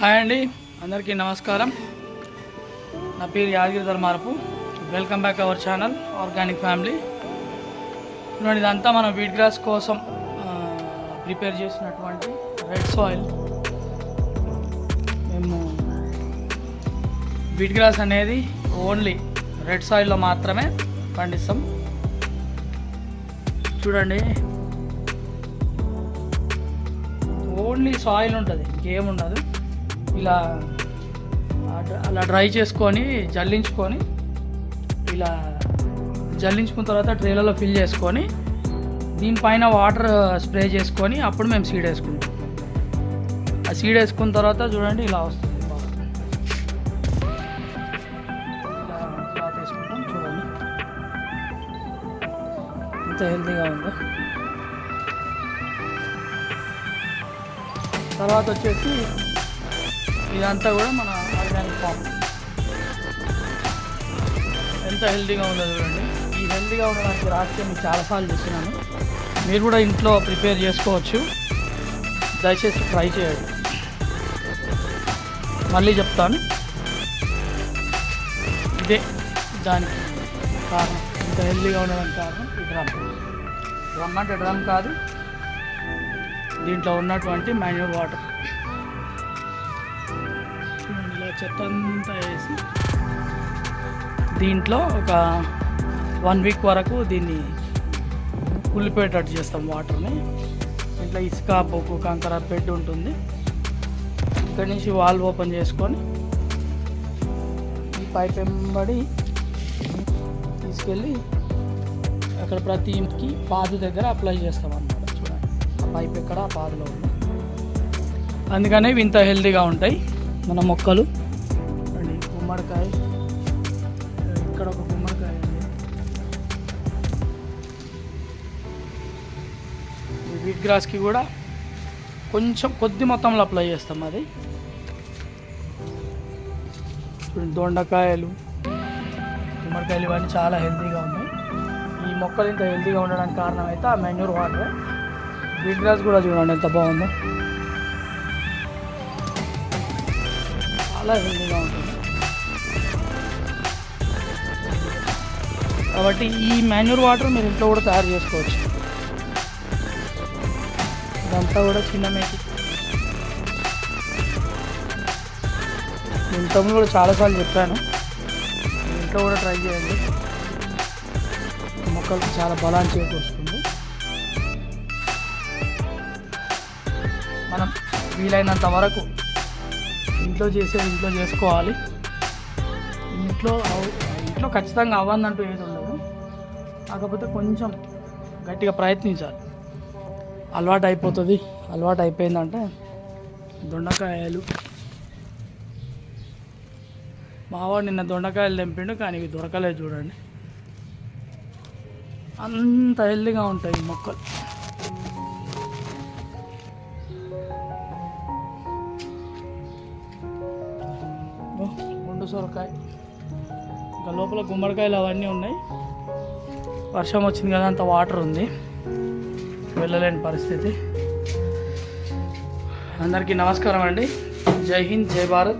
Hi అండి అందరికీ నమస్కారం. నా పేరు Yadagiri Dharmarapu. Welcome back our channel organic family ఇటువంటి ఇదంతా మనం వీట్ గ్రాస్ కోసం ప్రిపేర్ చేసినటువంటి రెడ్ సాయిల్ మేము వీట్ గ్రాస్ అనేది ఓన్లీ రెడ్ సాయిల్లో మాత్రమే పండిస్తాం. చూడండి. ఓన్లీ సాయిల్ ఉంటుంది ఇంకేముండదు. ఇలా అలా డ్రై చేసుకొని జల్లించుకొని ఇలా జల్లించుకున్న తర్వాత ట్రేలలో ఫిల్ చేసుకొని దీనిపైన వాటర్ స్ప్రే చేసుకొని అప్పుడు మేము సీడ్ వేసుకుంటాం. ఆ సీడ్ వేసుకున్న తర్వాత చూడండి ఇలా వస్తుంది ఎంత హెల్తీగా ఉందో. తర్వాత వచ్చేసి ఇదంతా కూడా మన ఆర్గానిక్ ఫామ్. ఎంత హెల్తీగా ఉందో చూడండి. ఈ హెల్తీగా ఉండడానికి రాస్తే మీకు చాలాసార్లు చూస్తున్నాను. మీరు కూడా ఇంట్లో ప్రిపేర్ చేసుకోవచ్చు. దయచేసి ట్రై చేయండి. మళ్ళీ చెప్తాను. ఇదే దానికి కారణం. ఇంత హెల్తీగా ఉండడానికి కారణం ఈ డ్రమ్. డ్రమ్ అంటే డ్రమ్ కాదు. దీంట్లో ఉన్నటువంటి మాన్యూర్ వాటర్. చెత్త అంతా వేసి దీంట్లో ఒక వన్ వీక్ వరకు దీన్ని కుళ్ళిపోయేటట్టు చేస్తాం వాటర్ని. ఇట్లా ఇసుక పొక్కు కంకర బెడ్ ఉంటుంది. ఇక్కడి నుంచి వాల్వ్ ఓపెన్ చేసుకొని ఈ పైప్ వెంబడి తీసుకెళ్ళి అక్కడ ప్రతి ఇంటికి పాదు దగ్గర అప్లై చేస్తాం అన్నమాట. చూడండి ఆ పైప్ ఎక్కడ? ఆ పాదులో ఉంది. అందుకనే ఇంత హెల్తీగా ఉంటాయి మన మొక్కలు. గుమ్మడికాయ ఇక్కడ ఒక గుమ్మడికాయ అండి ఈ వీట్ గ్రాస్కి కూడా కొంచెం కొద్ది మొత్తంలో అప్లై చేస్తాం అది. దొండకాయలు గుమ్మడికాయలు ఇవన్నీ చాలా హెల్తీగా ఉన్నాయి. ఈ మొక్కలు ఇంత హెల్తీగా ఉండడానికి కారణం అయితే ఆ మెన్యూర్ వాటర్ వీట్ గ్రాస్ కూడా చూడండి ఎంత బాగుందో. చాలా హెల్తీగా ఉంటుంది. కాబట్టి ఈ మాన్యూర్ వాటర్ మీరు ఇంట్లో కూడా తయారు చేసుకోవచ్చు. ఇదంతా కూడా చిన్న మేకి ఇంట్లో కూడా చాలాసార్లు చెప్పాను. ఇంట్లో కూడా ట్రై చేయండి. మొక్కలకు చాలా బలాన్ని చేకూరుస్తుంది. మనం వీలైనంత వరకు ఇంట్లో చేసేది ఇంట్లో చేసుకోవాలి. ఇంట్లో ఇంట్లో ఖచ్చితంగా అవ్వదంటూ ఏది ఉండదు. కాకపోతే కొంచెం గట్టిగా ప్రయత్నించాలి. అలవాటు అయిపోతుంది అలవాటు అయిపోయిందంటే దొండకాయలు. మావాడు నిన్న దొండకాయలు తెంపిండు కానీ ఇవి దొరకలేదు చూడండి. అంత హెల్దీగా ఉంటాయి మొక్కలు. గుండు సొరకాయ. ఇంకా లోపల గుమ్మడికాయలు అవన్నీ ఉన్నాయి. వర్షం వచ్చింది కదా అంత వాటర్ ఉంది. వెళ్ళలేని పరిస్థితి. అందరికీ నమస్కారం అండి. జై హింద్ జై భారత్.